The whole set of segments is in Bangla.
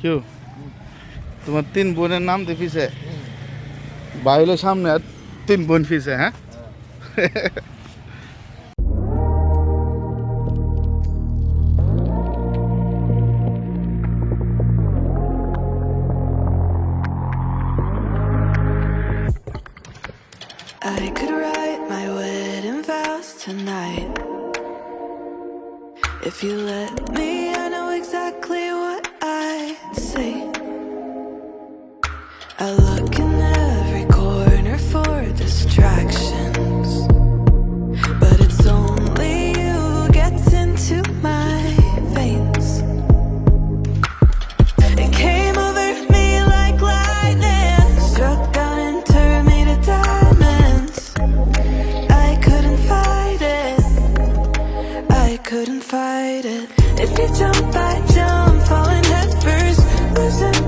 কেউ তোমার তিন বোনের নাম দিয়ে ফিসে বাইরে সামনে আর তিন বোন ফিসে হ্যাঁ I could write my wedding vows tonight. If you let me,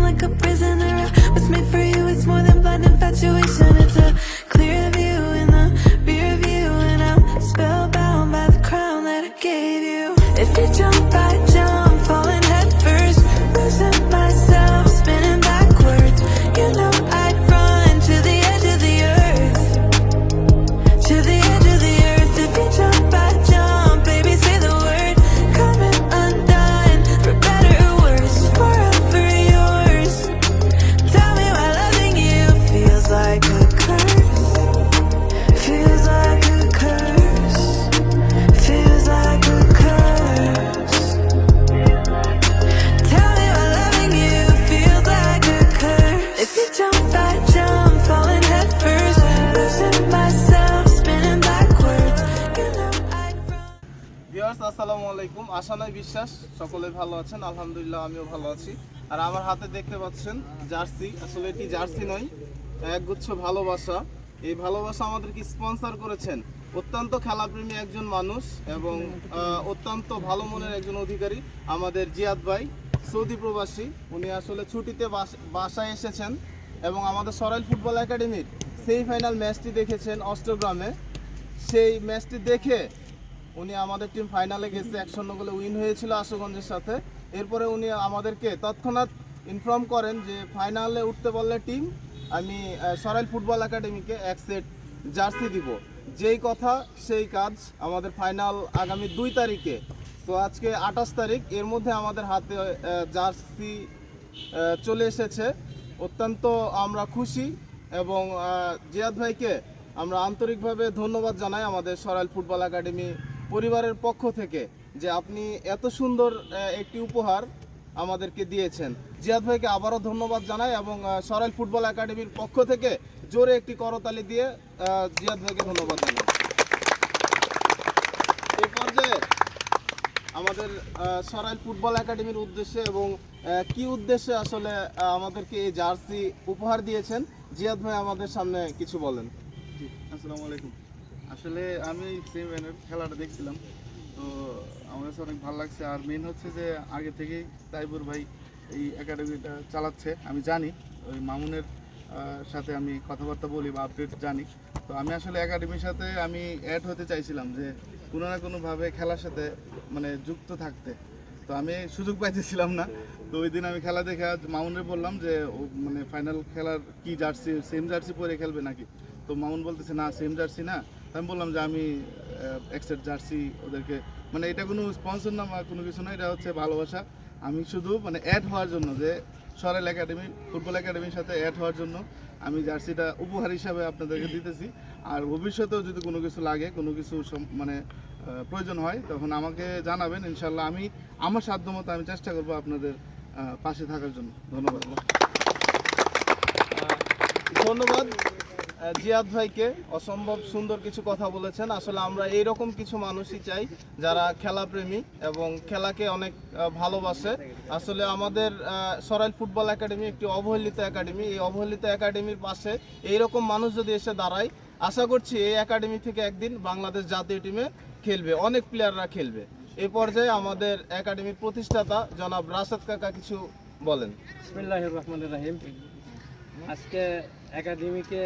taken like a prisoner. What's made for you, it's more than blind infatuation. It's a আসসালামু আলাইকুম। আশা নয় বিশ্বাস, সকলে ভালো আছেন, আলহামদুলিল্লাহ আমিও ভালো আছি। আর আমার হাতে দেখতে পাচ্ছেন জার্সি, আসলে এটি জার্সি নয়, একগুচ্ছ ভালোবাসা। এই ভালোবাসা আমাদেরকে স্পন্সর করেছেন অত্যন্ত খেলাপ্রেমী একজন মানুষ এবং অত্যন্ত ভালো মনের একজন অধিকারী আমাদের জিয়াদ ভাই, সৌদি প্রবাসী। উনি আসলে ছুটিতে বাস- বাসায় এসেছেন এবং আমাদের সরাইল ফুটবল একাডেমির সেমিফাইনাল ম্যাচটি দেখেছেন অষ্টগ্রামে। সেই ম্যাচটি দেখে উনি আমাদের টিম ফাইনালে গেছে এক শূন্য গোলে উইন হয়েছিল আশুগঞ্জের সাথে। এরপরে উনি আমাদেরকে তৎক্ষণাৎ ইনফর্ম করেন যে ফাইনালে উঠতে বললে টিম আমি সরাইল ফুটবল একাডেমিকে এক সেট জার্সি দিব। যেই কথা, সেই কাজ আমাদের ফাইনাল আগামী দুই তারিখে। তো আজকে আঠাশ তারিখ, এর মধ্যে আমাদের হাতে জার্সি চলে এসেছে। অত্যন্ত আমরা খুশি এবং জিয়াদ ভাইকে আমরা আন্তরিকভাবে ধন্যবাদ জানাই আমাদের সরাইল ফুটবল একাডেমি পরিবারের পক্ষ থেকে যে আপনি এত সুন্দর একটি উপহার আমাদেরকে দিয়েছেন। জিয়াদ ভাইকে আবারও ধন্যবাদ জানাই এবং সরাইল ফুটবল একাডেমির পক্ষ থেকে জোরে একটি করতালি দিয়ে জিয়াদ ভাইকে ধন্যবাদ জানাই। এই পর্যায়ে আমাদের সরাইল ফুটবল একাডেমির উদ্দেশ্যে এবং কি উদ্দেশ্যে আসলে আমাদেরকে এই জার্সি উপহার দিয়েছেন জিয়াদ ভাই আমাদের সামনে কিছু বলেন। জি, আসসালামু আলাইকুম। আসলে আমি সেমিফাইনাল খেলাটা দেখছিলাম। তো আমার কাছে অনেক ভালো লাগছে। আর মেন হচ্ছে যে আগে থেকেই তাইবুর ভাই এই একাডেমিটা চালাচ্ছে। আমি জানি, ওই মামুনের সাথে আমি কথাবার্তা বলি বা আপডেট জানি। তো আমি আসলে একাডেমির সাথে আমি অ্যাড হতে চাইছিলাম যে কোনো না কোনোভাবে খেলার সাথে মানে যুক্ত থাকতে। তো আমি সুযোগ পাইতেছিলাম না। তো ওই দিন আমি খেলা দেখে মামুনের বললাম যে, ও মানে ফাইনাল খেলার কি জার্সি সেম জার্সি পরে খেলবে নাকি? তো মামুন বলতেছে, না সেম জার্সি না। আমি বললাম যে আমি এক্সেট জার্সি ওদেরকে মানে এটা কোনো স্পন্সর না বা কোনো কিছু না, এটা হচ্ছে ভালোবাসা। আমি শুধু মানে অ্যাড হওয়ার জন্য যে সরেল একাডেমি ফুটবল একাডেমির সাথে অ্যাড হওয়ার জন্য আমি জার্সিটা উপহার হিসাবে আপনাদেরকে দিতেছি। আর ভবিষ্যতেও যদি কোনো কিছু লাগে, কোনো কিছু মানে প্রয়োজন হয়, তখন আমাকে জানাবেন, ইনশাল্লাহ আমি আমার সাধ্য মতো আমি চেষ্টা করব আপনাদের পাশে থাকার জন্য। ধন্যবাদ। ধন্যবাদ। জিয়াদ ভাইকে অসম্ভব সুন্দর কিছু কথা বলেছেন। আসলে আমরা এইরকম কিছু মানুষই চাই যারা খেলাপ্রেমী এবং খেলাকে অনেক ভালোবাসে। আসলে আমাদের সরাইল ফুটবল একাডেমি একটি অবহেলিত একাডেমি। এই অবহেলিত একাডেমির পাশে এইরকম মানুষ যদি এসে দাঁড়ায়, আশা করছি এই একাডেমি থেকে একদিন বাংলাদেশ জাতীয় টিমে খেলবে, অনেক প্লেয়াররা খেলবে। এ পর্যায়ে আমাদের একাডেমির প্রতিষ্ঠাতা জনাব রাশেদ কাকা কিছু বলেন। রহমান রাহিম। আজকে একাডেমিকে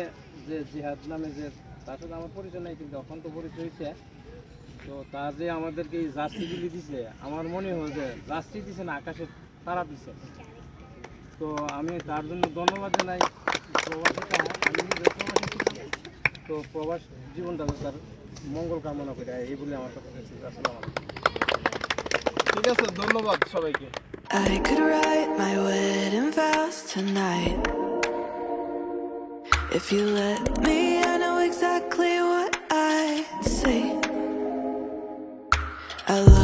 যে জিহাদ নামে যে তার সাথে আমার পরিচয় নাই, কিন্তু এখন তো পরিচয় হয়েছে তো তার যে আমাদেরকে এই জার্সিগুলি দিছে, আমার মনে হয় যে জার্সি দিছে না, আকাশে তারা দিছে। তো আমি তার জন্য ধন্যবাদ জানাই। আমি প্রবাসী। তো প্রবাস জীবনটা তার মঙ্গল কামনা করে, এই বলে আমার কথা আসসালামু ঠিক আছে, ধন্যবাদ সবাইকে। I could write my wedding vows tonight. If you let me, I know exactly what I'd say. I look